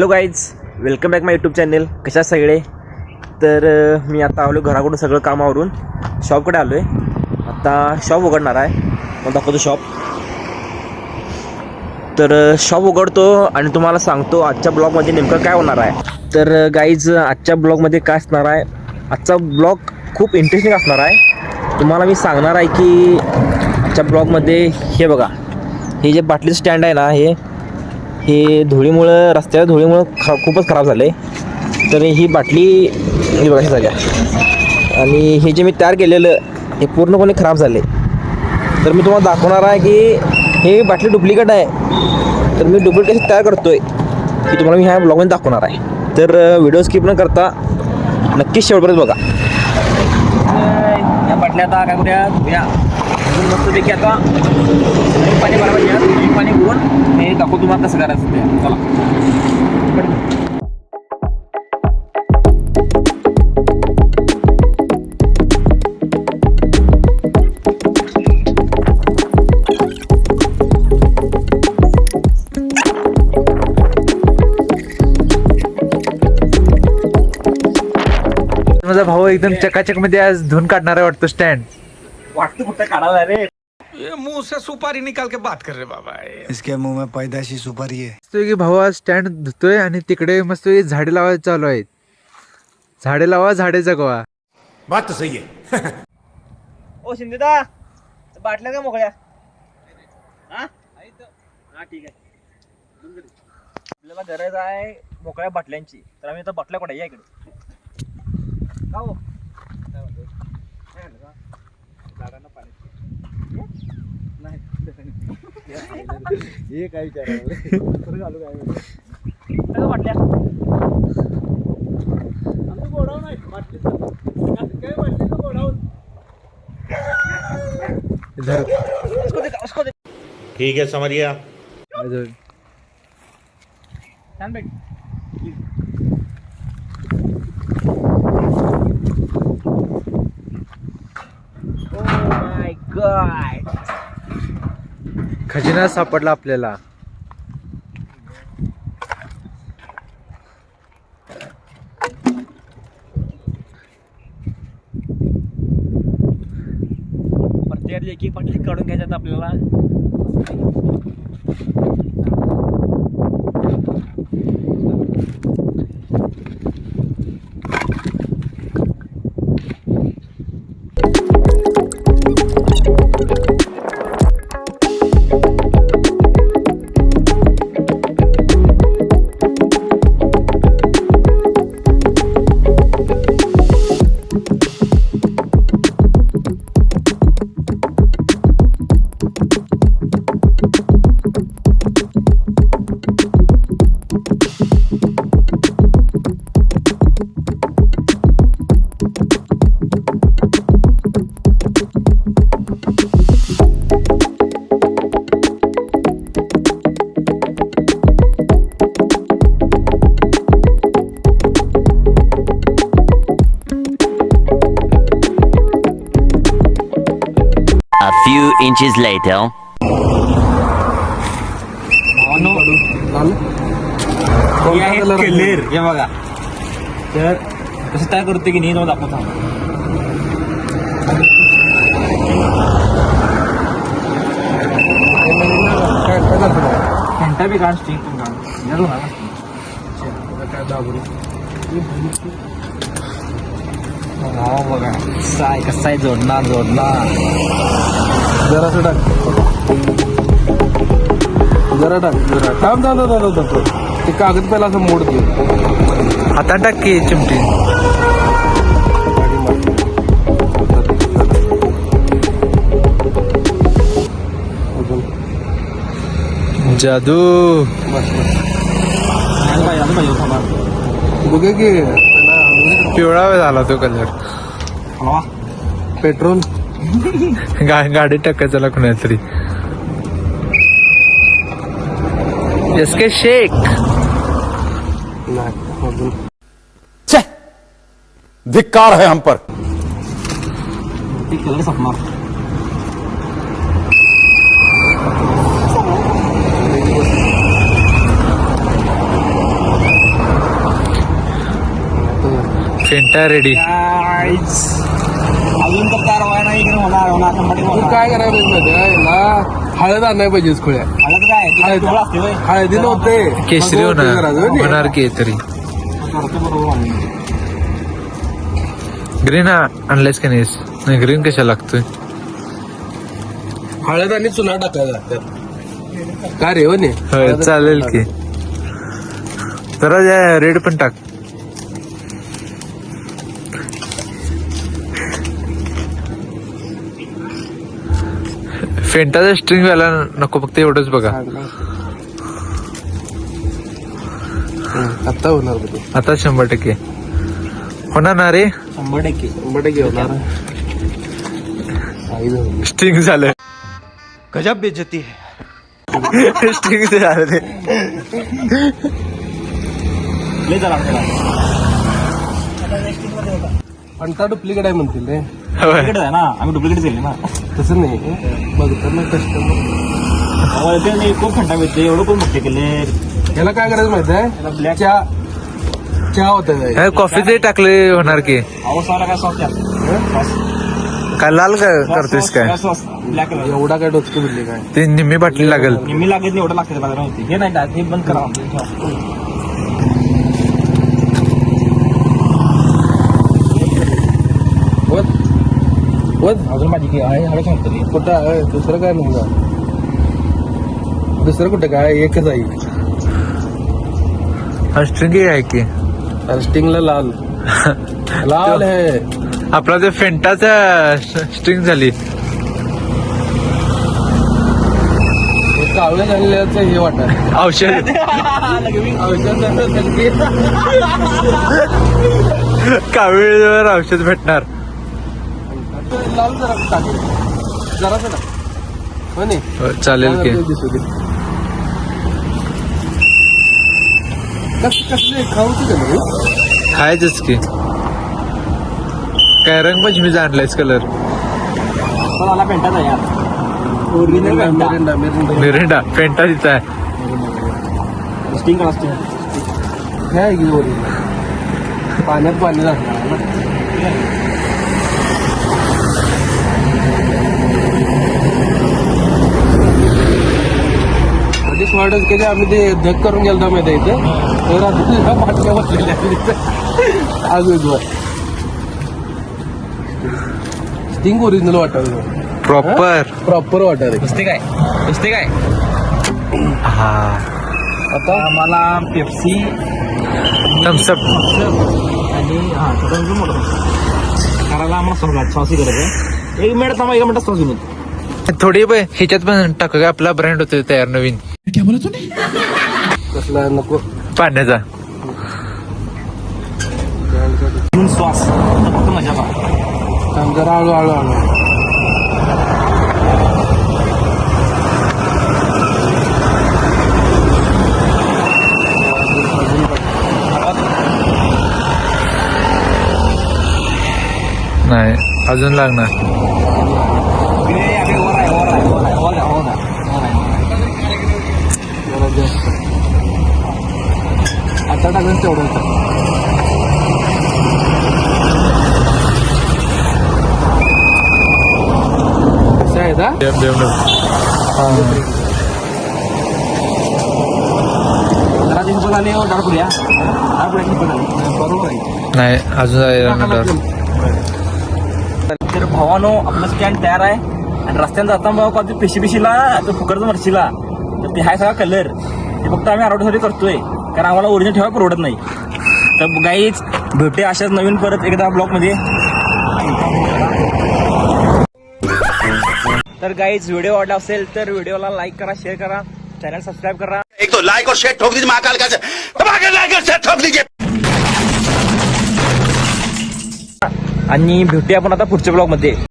Hello guys welcome back my YouTube channel कशा सगळे? तर मी आता आलो घराकडून सगळं काम आवरून. शॉपकडे आलो आहे आता शॉप उघडणार आहे. मग दाखवतो शॉप तर शॉप उघडतो आणि तुम्हाला सांगतो आजच्या ब्लॉगमध्ये नेमकं काय होणार आहे. तर गाईज आजच्या ब्लॉगमध्ये काय असणार आहे? आजचा ब्लॉग खूप इंटरेस्टिंग असणार आहे. तुम्हाला मी सांगणार आहे की आजच्या ब्लॉगमध्ये हे बघा. हे जे बाटली स्टँड आहे ना हे हे धुळीमुळं रस्त्याच्या धुळीमुळं ख खूपच खराब झालं आहे तर ही बाटली हे बघा झाल्या आणि हे जे मी तयार केलेलं हे पूर्णपणे खराब झाले तर मी तुम्हाला दाखवणार आहे की हे बाटली डुप्लिकेट आहे. तर मी डुप्लिकेट कशी तयार आहे की तुम्हाला मी ह्या ब्लॉगमध्ये दाखवणार आहे. तर व्हिडिओ स्किप न करता नक्कीच शेवटपर्यंत बघा. या बाटल्या आता काय करूया? धुया मस्तपैकी आता पाणी पाणी दाखवतो तुम्हाला कसं करायचं ते. चला. माझा भाऊ एकदम चकाचकमध्ये आज धुवून काढणार आहे वाटतं स्टँड वाटतं कुठं काढायला रे. ये मुंह से सुपारी निकाल के बात कर रहे बाबा इसके मुंह में पैदाशी सुपारी है। मस्त की भाऊ आज स्टँड धुतोय आणि तिकडे मस्त झाडे लावायला चालू आहेत. झाडे लावा झाडे जगवा. बात तो सही है। ओ शिंदेदा बाटल्या का मोकळ्या? हा? हा ठीक आहे. आपल्याला गरज आहे मोकळ्या बाटल्यांची. तर आम्ही आता बाटल्या कुठे या इकडे? का हो? हे काय विचार घालू काय? वाटल्या आमचं गोडाऊन आहे काय वाटलं गोडाऊन. ठीक है समझ गया Oh my god! खजिना सापडला आपल्याला. काढून घ्यायच्यात आपल्याला. Inches later. क्लिअर हे बघा. तर कसं तयार करतो की नाही तुम्हाला दाखवतो घंटा बी काढ स्टिंग पण काढ जरूर ना हो बघा. कसं आहे कसं आहे? जोडणार जोडणार. जरा टाक. जरा टाक जरा. थांब थांब थांब थांब. ते कागद पहिला असं मोड दे. हातात टाक की चिमटी. जादू. बघे की. पिवळा झाला तो कलर पेट्रोल. गा गाडी टाकायचं कुणा तरी. के शेख धिक्कार है हम पर. फेंटा रेडी अजून तर काय इकडे होणार काय करायला पाहिजे माहिती आहे का? याला हळद आणायला पाहिजे खुळ्या हळद काय ती हळद. डोळं असते होय. हळदी नव्हते केसरी मग ते करायचं, होणार होय? होणार की तरी करतो बरोबर आम्ही. ग्रीन आणलायस का नाहीस नाही ग्रीन कशा लागतोय हळद आणि चुना टाकायचा त्यात. का रे हो नी होय चालेल की जरा रेड पण टाक फेंटाचा स्ट्रिंग व्हायला नको फक्त एवढंच बघा. आता होणार बघ. आता शंभर टक्के. होणार ना रे? शंभर टक्के शंभर टक्के होणार. स्ट्रिंग झालं. गजब बेइज्जती है. स्ट्रिंग झालं ते. अंता डुप्लिकेट आहे म्हणतील रे? आहे ना आम्ही डुप्लिकेट केले ना. तसं नाही. बघतात ना कस्टमर ते मी खूप थंडा भेटते एवढं कोण बघते केले? याला काय करायचं माहिती आहे? ब्लॅक चहा चहा होता हे कॉफीचे टाकले होणार की. अहो सारा काय सॉस काय लाल काय करतोयस काय? सॉस ब्लॅक एवढा काय डोचके बिल्ले काय? ते निम्मी बाटली लागल. मी लागत नाही एवढं लागतं बाजारात होती हे नाही हे बंद करा. वत अजून माझी की आहे हवे सांगतो मी. कुठं आहे दुसरं काय का दुसरं कुठं काय एकच आहे. स्ट्रिंग आहे की? स्टिंगला लाल. लाल आहे. आपला ते फेंटाचा स्ट्रिंग झाली. हे कावळे झालेल्याचं हे वाटत. औषध. औषध कावीळवर औषध भेटणार. लाल जरा टाकेल जरा जरा हो नाही? हो, चालेल की. दिसू दे. कस कसले खाऊची का नाही खायचंच की. काय रंगपंचमी आणलायस कलर मला original Fanta. Mirinda Mirinda. Mirinda Fanta तिचा आहे. स्टिंग हे ओरिजिनल पाण्यात पाणी लागणार आधी स्वाडच कधी आम्ही ते धग करून गेलो माहिती आहे इथं. तर आता पाटल्या बसलेल्या. अजून स्टिंग ओरिजिनल वाटायला प्रॉपर प्रॉपर वाटायला नुसते काय? नुसते काय? हा. आता? आम्हाला पेप्सी थम्सअप आणि हा अजून मोठा करायला आम्हाला सॉस सॉसी गरज आहे. एक मिनिट थांबा एक मिनिट सॉस घेऊन. थोडी ह्याच्यात पण टाकू का आपला ब्रँड होतो तयार नवीन. कसला नको? पाण्याचा. घेऊन सॉस आता फक्त मजा जरा हळू हळू हळू. नाही अजून लागणार ग्रे आम्ही वर आहे वर आहे वर आहे वर आहे वर आहे वर आहे जरा जास्त आता टाकून तेवढं होतं कसं आहे का देव- देव नको. जरा तीन रुपये झाले डाळ पुऱ्या डाळ पुऱ्या तीन रुपये झाले बरोबर आहे. नाही अजून तर भावानो आपलं स्टँड तयार आहे. आणि रस्त्याने जाता मग कधी पिशी पिशीला तो फुकटचं मरशीला तर ते हाय सगळा कलर ते फक्त आम्ही आरोग्यासाठी करतोय. कारण आम्हाला ओरिजिनल ठेवायला परवडत नाही. तर गाईच भेटे अशाच नवीन परत एकदा ब्लॉगमध्ये तर गाईज व्हिडिओ आवडला असेल तर व्हिडिओला लाईक करा शेअर करा चॅनल सबस्क्राईब करा. एक तो लाइक और शेयर ठोक दीजिए महाकाल का धमाके लाइक और शेयर ठोक दीजिए। आणि भेटूया आपण आता पुढच्या ब्लॉगमध्ये